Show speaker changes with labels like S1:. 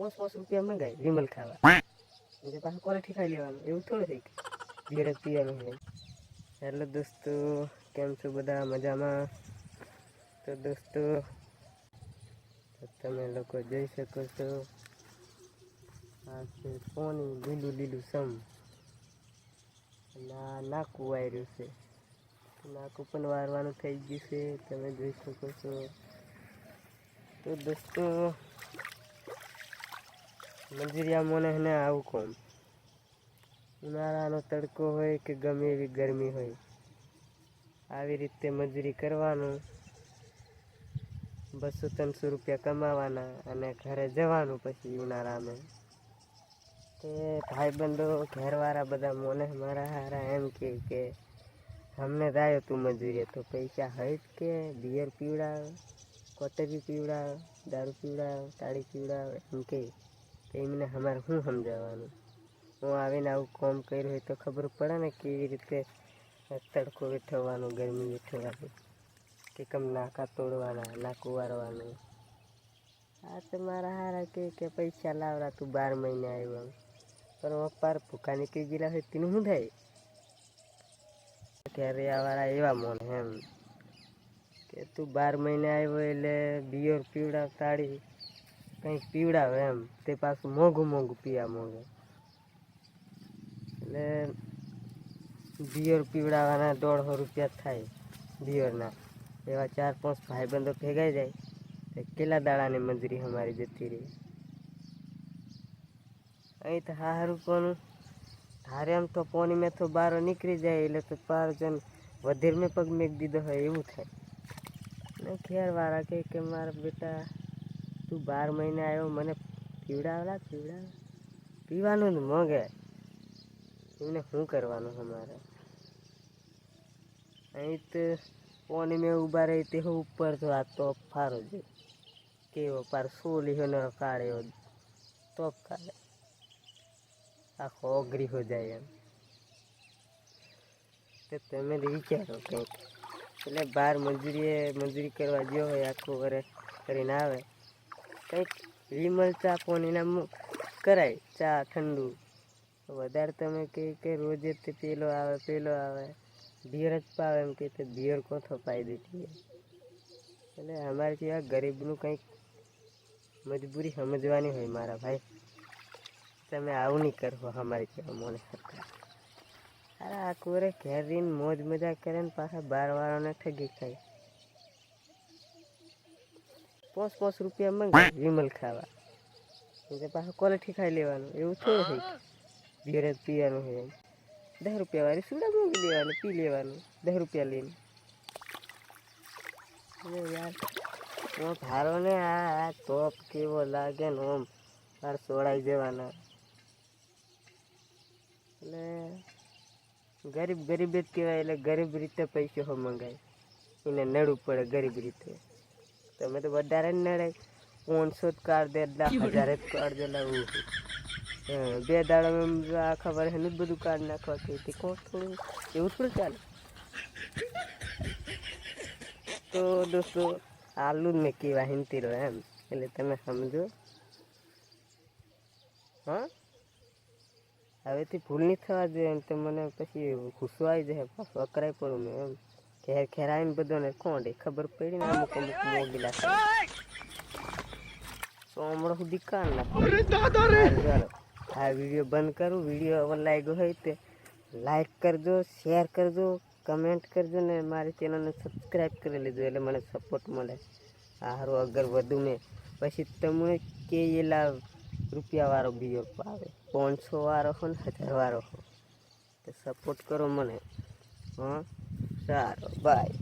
S1: પાંચ પાંચ રૂપિયા મંગાય વિમલ ખાવા. એટલે પાછું ક્વોલિટી ખાઈ લેવાનું એવું થોડું થઈ કે જ પીવાનું હોય હેલો દોસ્તો કેમ છો બધા? મજામાં? તો દોસ્તો તમે લોકો જોઈ શકો છો આ છે પોણી લીલું લીલું સમ. ના નાકું વાયર્યું છે. નાકું પણ વારવાનું થઈ ગયું છે તમે જોઈ શકો છો. તો દોસ્તો મંજૂરિયા મને ને આવું કોમ. ઉનાળાનો તડકો હોય કે ગમે એવી ગરમી હોય, આવી રીતે મજૂરી કરવાનું, બસો ત્રણસો રૂપિયા કમાવાના અને ઘરે જવાનું પછી ઉનાળામાં. તે ભાઈબંધો, ઘરવાળા બધા મને મારા હારા એમ કે કે, અમને દાયો તું મજૂરી તો પૈસા હૈત કે? બિયર પીવડાવ, કોટરી પીવડાવ, દારૂ પીવડાવ, તાળી પીવડાવ? એમ કે. તો એમને અમારે શું સમજાવવાનું? હું આવીને આવું કોમ કર્યું હોય તો ખબર પડે ને કેવી રીતે તડકો વેઠવવાનો ગરમી વેઠવવાની કે કમ નાકા તોડવાના, નાકું વારવાનું આ તો મારા હારા કે કે પૈસા લાવરા, તું બાર મહિને આવ્યો પણ પપ્પા ભૂખા નીકળી ગયેલા હોય તેનું શું થાય? ત્યારે આવાળા એવા મોને એમ કે તું બાર મહિને આવ્યો એટલે બિયર પીવડાવ તાળી કંઈક પીવડાવે એમ. તે પાછું મોંઘું મોંઘું પીવા મોંઘે એટલે બિયર પીવડાવવાના દોઢસો રૂપિયા થાય બિયરના. એવા ચાર પાંચ ભાઈબંધો ભેગાઈ જાય, તો કેટલા દાડાની મંજૂરી અમારી જતી રહી. અહીં તો હારું કોનું? હારે આમ તો પોની મેં તો બહાર નીકળી જાય, એટલે તો પાર જન વધેર મેં પગ મેક દીધો હોય એવું થાય. ને ખેરવાળા કહે કે, મારા બેટા તું બાર મહિને આવ્યો, મને પીવડાવેલા પીવડાવ. પીવાનું જ મોંઘે. એમને શું કરવાનું અમારે અહીં તો પોની મેં ઊભા રહી તે ઉપર તો આ તોપ ફારો છે. કેવો પાર સોલી હોય ને કાઢે એવો તોપ કાઢે આખો અઘરી હો જાય એમ. તો તમે વિચારો કંઈક. એટલે બહાર મજૂરીએ મજૂરી કરવા ગયો હોય આખું ઘરે કરીને આવે. કંઈક વિમલ ચા પોનીના કરાય, ચા ઠંડુ. વધારે તમે કહે કે રોજે તે પેલો આવે પેલો આવે. બિયર જ પાવે એમ કે તે બિયર કોથો પાઈ દીધી એટલે અમારે જેવા ગરીબનું કંઈક મજબૂરી સમજવાની હોય મારા ભાઈ. તમે આવું નહીં કરો અમારી જેવા મોને સરકાર અરે આ કોરે ઘેર રહીને મોજ મજા કરે ને પાછા બાર વાળાને ઠગી ખાય. પાંચ પાંચ રૂપિયા મંગાય વિમલ ખાવા. પાછું ક્વોલિટી ખાઈ લેવાનું. એવું થોડું હોય બિયર પીવાનું હોય દસ રૂપિયા વાળી સુડા મૂકી લેવાનું પી લેવાનું. દસ રૂપિયા લઈને. યાર ભારો ને આ તોપ કેવો લાગે ને ઓમ બાર સોડાઈ જવાના. એટલે ગરીબ ગરીબ જ કહેવાય, એટલે ગરીબ રીતે પૈસો મંગાય. એને નડવું પડે ગરીબ રીતે. તમે તો વધારે જ પાંચસો જ કાઢ દેલા હજાર જ કાઢ દેલા બે દાડા આખા વર્ષ એનું જ બધું કાઢ નાખવા કે કોણ થોડું એવું થોડું ચાલે? તો દોસ્તો, આલુ મેં કેવા હિંતી રહ્યો એમ. એટલે તમે સમજો. હા? હવેથી ભૂલ નહીં થવા જોઈએ એમ તો મને પછી ગુસ્સો આવી જાય. પાછું અકરાઈ પડું મેં એમ. ઘેર ઘેર આવીને બધાને કોણ ખબર પડી ને અમુક અમુક મોગીલા હમણાં સુધી કાન નાખો આ વીડિયો બંધ કરું. વીડિયો અવર લાગ્યો હોય તે લાઈક કરજો શેર કરજો કમેન્ટ કરજો ને મારી ચેનલને સબસ્ક્રાઈબ કરી લેજો એટલે મને સપોર્ટ મળે. આ હારું અગર વધુ મેં પછી તમે કે એલા રૂપિયાવાળો બીજો આવે પાંચસો વાળો હો ને હજાર વાળો હો તો સપોર્ટ કરો મને. હા? સારું બાય